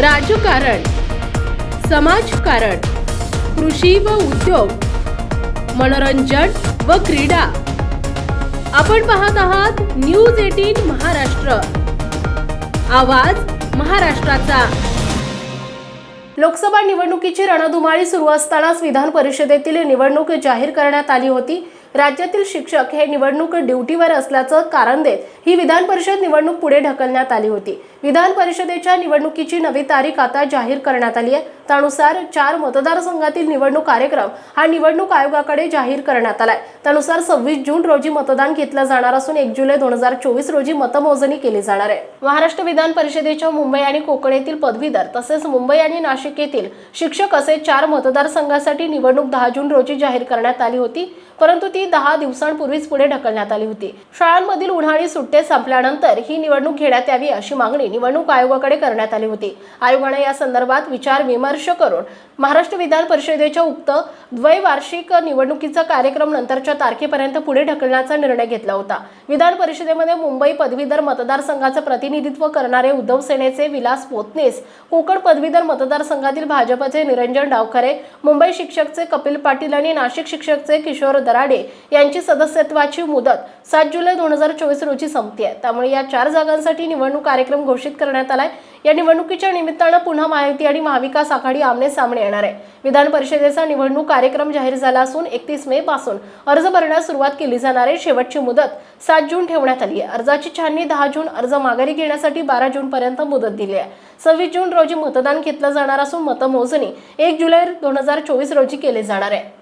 राजकारण समाजकारण कृषी व उद्योग मनोरंजन व क्रीडा. आपण पाहत आहात न्यूज एटीन महाराष्ट्र. आवाज महाराष्ट्राचा. लोकसभा निवडणुकीची रणधुमाळी सुरू असतानाच विधान परिषदेतील निवडणूक जाहीर करण्यात आली होती. राज्यातील शिक्षक हे निवडणूक ड्युटीवर असल्याचं कारण देत ही विधान परिषद निवडणूक पुढे ढकलण्यात आली होती. विधान परिषदेच्या निवडणुकीची नवी तारीख आता जाहीर करण्यात आली आहे. त्यानुसार चार मतदारसंघातील निवडणूक कार्यक्रम हा निवडणूक आयोगाकडे जाहीर करण्यात आलाय. त्यानुसार सव्वीस जून रोजी मतदान घेतलं जाणार असून एक जुलै दोन हजार चोवीस रोजी मतमोजणी केली जाणार आहे. महाराष्ट्र विधान परिषदेच्या मुंबई आणि कोकण येथील पदवीधर तसेच मुंबई आणि नाशिक येथील शिक्षक असे चार मतदारसंघासाठी निवडणूक दहा जून रोजी जाहीर करण्यात आली होती. परंतु ती दहा दिवसांपूर्वीच पुढे ढकलण्यात आली होती. शाळांमधील उन्हाळी सुट्टे संपल्यानंतर ही निवडणूक घेण्यात यावी अशी मागणी निवडणूक आयोगाकडे करण्यात आली होती. आयोगाने या संदर्भात विचार विमर्श करून महाराष्ट्र विधान परिषदेच्या उक्त द्वैवार्षिक निवडणुकीचा कार्यक्रम नंतरच्या तारखेपर्यंत पुढे ढकलण्याचा निर्णय घेतला होता. विधान परिषदेमध्ये मुंबई पदवीधर मतदारसंघाचं प्रतिनिधित्व करणारे उद्धव सेनेचे विलास पोतनेस कोकण पदवीधर मतदारसंघातील भाजपचे निरंजन डावखरे मुंबई शिक्षकचे कपिल पाटील आणि नाशिक शिक्षकचे किशोर दराडे यांची सदस्यत्वाची मुदत सात जुलै दोन हजार चोवीस रोजी संपते आहे. त्यामुळे या चार जागांसाठी निवडणूक कार्यक्रम घोषित करण्यात आलाय. या निवडणुकीच्या निमित्तानं पुन्हा महायुती आणि महाविकास आघाडी आमने सामने येणार आहे. विधान परिषदेचा निवडणूक कार्यक्रम जाहीर झाला असून एकतीस मे पासून अर्ज भरण्यास सुरुवात केली जाणार आहे. शेवटची मुदत सात जून ठेवण्यात आली आहे. अर्जाची छाननी दहा जून अर्ज माघारी घेण्यासाठी बारा जून पर्यंत मुदत दिली आहे. सव्वीस जून रोजी मतदान घेतलं जाणार असून मतमोजणी एक जुलै दोन हजार चोवीस रोजी केले जाणार आहे.